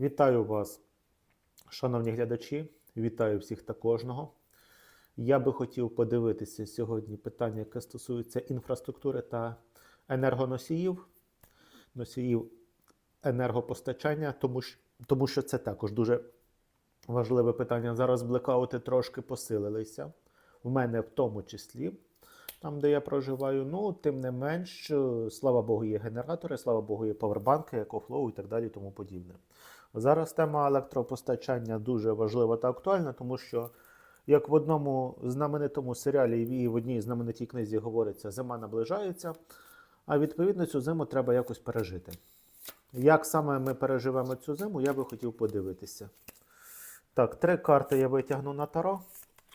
Вітаю вас, шановні глядачі. Вітаю всіх та кожного. Я би хотів подивитися сьогодні питання, яке стосується інфраструктури та енергоносіїв, носіїв енергопостачання, тому що, тому що це також дуже важливе питання. Зараз блекаути трошки посилилися. В мене в тому числі, там, де я проживаю. Ну, тим не менш, слава Богу, є генератори, слава Богу, є павербанки, екофлоу і так далі, тому подібне. Зараз тема електропостачання дуже важлива та актуальна, тому що, як в одному знаменитому серіалі і в одній знаменитій книзі говориться, зима наближається, а відповідно цю зиму треба якось пережити. Як саме ми переживемо цю зиму, я би хотів подивитися. Так, три карти я витягну на таро.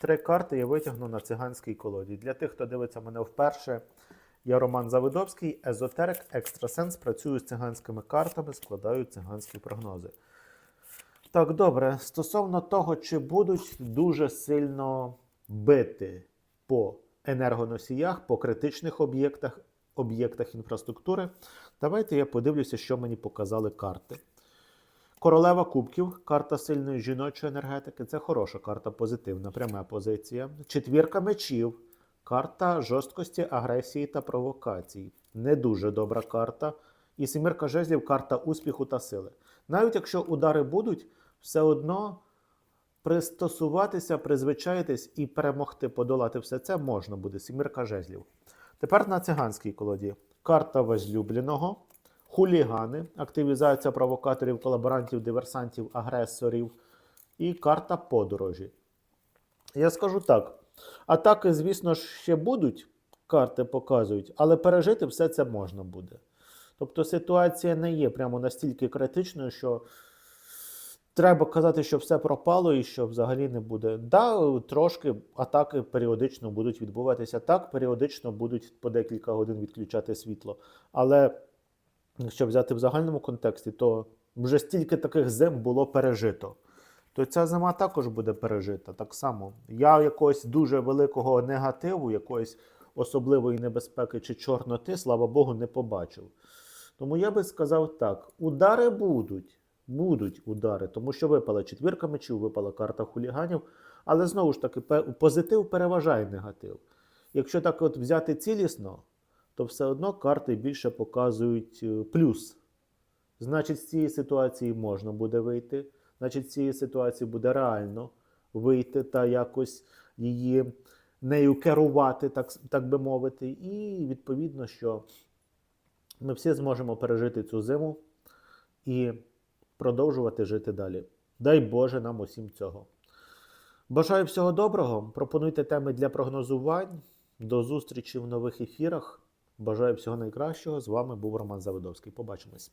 Три карти я витягну на циганській колоді. Для тих, хто дивиться мене вперше, я Роман Завидовський, езотерик, екстрасенс, працюю з циганськими картами, складаю циганські прогнози. Так, добре. Стосовно того, чи будуть дуже сильно бити по енергоносіях, по критичних об'єктах, об'єктах інфраструктури, давайте я подивлюся, що мені показали карти. Королева Кубків, карта сильної жіночої енергетики. Це хороша карта, позитивна, пряма позиція. Четвірка мечів, карта жорсткості, агресії та провокацій. Не дуже добра карта. І сімірка жезлів карта успіху та сили. Навіть якщо удари будуть, все одно пристосуватися, призвичаїтись і перемогти, подолати все це можна буде. Сімірка жезлів. Тепер на циганській колоді. Карта возлюбленого, хулігани, активізація провокаторів, колаборантів, диверсантів, агресорів і карта подорожі. Я скажу так: атаки, звісно ж, ще будуть, карти показують, але пережити все це можна буде. Тобто ситуація не є прямо настільки критичною, що треба казати, що все пропало і що взагалі не буде. Да, трошки атаки періодично будуть відбуватися. Так, періодично будуть по декілька годин відключати світло. Але якщо взяти в загальному контексті, то вже стільки таких зим було пережито. То ця зима також буде пережита так само. Я якогось дуже великого негативу, якоїсь особливої небезпеки чи чорноти, слава Богу, не побачив. Тому я би сказав так: удари будуть, будуть удари, тому що випала четвірка мечів, випала карта хуліганів, але знову ж таки, позитив переважає негатив. Якщо так от взяти цілісно, то все одно карти більше показують е, плюс. Значить, з цієї ситуації можна буде вийти, значить, цієї ситуації буде реально вийти та якось її нею керувати, так, так би мовити. І відповідно, що ми всі зможемо пережити цю зиму і продовжувати жити далі. Дай Боже нам усім цього. Бажаю всього доброго. Пропонуйте теми для прогнозувань. До зустрічі в нових ефірах. Бажаю всього найкращого. З вами був Роман Завидовський. Побачимось.